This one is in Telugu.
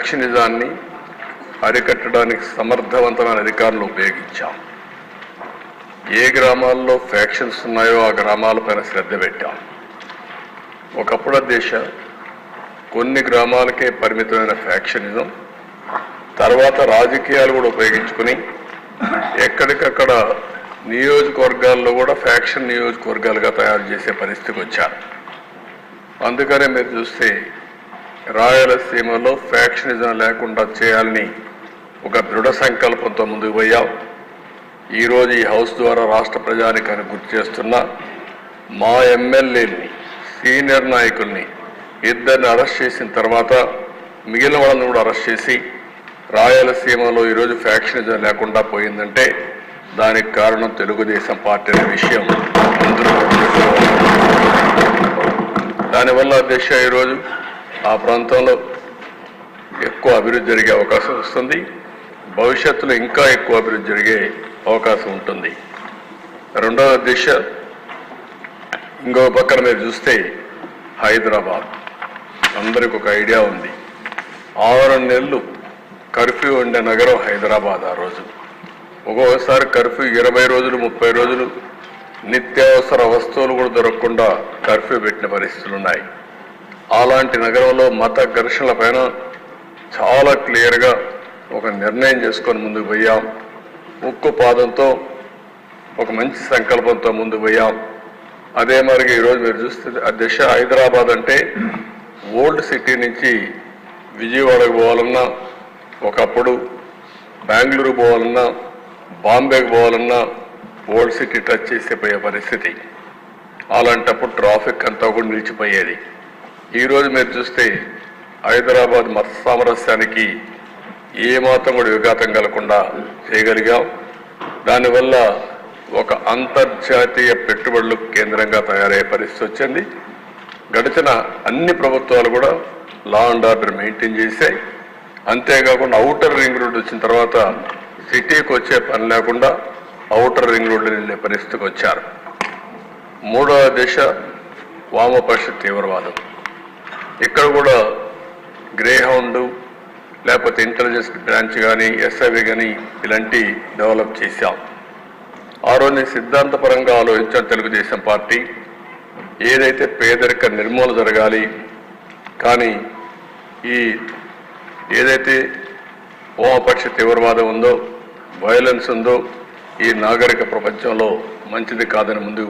ఫ్యాక్షనిజాన్ని అరికట్టడానికి సమర్థవంతమైన అధికారులు ఉపయోగించాం. ఏ గ్రామాల్లో ఫ్యాక్షన్స్ ఉన్నాయో ఆ గ్రామాలపైన శ్రద్ధ పెట్టాం. ఒకప్పుడు దేశ కొన్ని గ్రామాలకే పరిమితమైన ఫ్యాక్షనిజం తర్వాత రాజకీయాలు కూడా ఉపయోగించుకుని ఎక్కడికక్కడ నియోజకవర్గాల్లో కూడా ఫ్యాక్షన్ నియోజకవర్గాలుగా తయారు చేసే పరిస్థితికి వచ్చారు. అందుకనే మీరు చూస్తే రాయలసీమలో ఫ్యాక్షనిజం లేకుండా చేయాలని ఒక దృఢ సంకల్పంతో ముందుకు పోయాం. ఈరోజు ఈ హౌస్ ద్వారా రాష్ట్ర ప్రజానికాన్ని గుర్తు చేస్తున్నా మా ఎమ్మెల్యేని సీనియర్ నాయకుల్ని ఇద్దరిని అరెస్ట్ చేసిన తర్వాత మిగిలిన వాళ్ళని కూడా అరెస్ట్ చేసి రాయలసీమలో ఈరోజు ఫ్యాక్షనిజం లేకుండా పోయిందంటే దానికి కారణం తెలుగుదేశం పార్టీ అనే విషయం అందరూ దానివల్ల దిశ ఈరోజు ఆ ప్రాంతంలో ఎక్కువ అభివృద్ధి జరిగే అవకాశం వస్తుంది. భవిష్యత్తులో ఇంకా ఎక్కువ అభివృద్ధి జరిగే అవకాశం ఉంటుంది. రెండవ దిశ ఇంకో పక్కన మీరు చూస్తే హైదరాబాద్. అందరికి ఒక ఐడియా ఉంది. ఆరు నెలలు కర్ఫ్యూ ఉండే నగరం హైదరాబాద్ ఆ రోజు. ఒక్కొక్కసారి కర్ఫ్యూ ఇరవై రోజులు ముప్పై రోజులు నిత్యావసర వస్తువులు కూడా దొరకకుండా కర్ఫ్యూ పెట్టిన పరిస్థితులు ఉన్నాయి. అలాంటి నగరంలో మత ఘర్షణల పైన చాలా క్లియర్గా ఒక నిర్ణయం చేసుకొని ముందుకు పోయాం. ఉక్కు పాదంతో ఒక మంచి సంకల్పంతో ముందుకు పోయాం. అదే మరికి ఈరోజు మీరు చూస్తే ఆ దిశ హైదరాబాద్ అంటే ఓల్డ్ సిటీ నుంచి విజయవాడకు పోవాలన్నా ఒకప్పుడు బెంగళూరు పోవాలన్నా బాంబేకి పోవాలన్నా ఓల్డ్ సిటీ టచ్ చేసే పోయే పరిస్థితి. అలాంటప్పుడు ట్రాఫిక్ అంతా కూడా నిలిచిపోయేది. ఈరోజు మీరు చూస్తే హైదరాబాద్ మత సామరస్యానికి ఏమాత్రం కూడా విఘాతం కలగకుండా చేయగలిగాం. దానివల్ల ఒక అంతర్జాతీయ పెట్టుబడులు కేంద్రంగా తయారయ్యే పరిస్థితి వచ్చింది. గడిచిన అన్ని ప్రభుత్వాలు కూడా లా అండ్ ఆర్డర్ మెయింటైన్ చేశాయి. అంతేకాకుండా అవుటర్ రింగ్ రోడ్ వచ్చిన తర్వాత సిటీకి వచ్చే పని లేకుండా అవుటర్ రింగ్ రోడ్లు వెళ్ళే పరిస్థితికి వచ్చారు. మూడవ దశ వామపక్ష తీవ్రవాదం. ఇక్కడ కూడా గ్రేహౌండ్ లేకపోతే ఇంటెలిజెన్స్ బ్రాంచ్ కానీ ఎస్ఐవి కానీ ఇలాంటి డెవలప్ చేశాం. ఆ రోజు సిద్ధాంతపరంగా ఆలోచించిన తెలుగుదేశం పార్టీ. ఏదైతే పేదరిక నిర్మూలన జరగాలి కానీ ఈ ఏదైతే ఓమపక్ష తీవ్రవాదం ఉందో వైలెన్స్ ఉందో ఈ నాగరిక ప్రపంచంలో మంచిది కాదని ముందుకు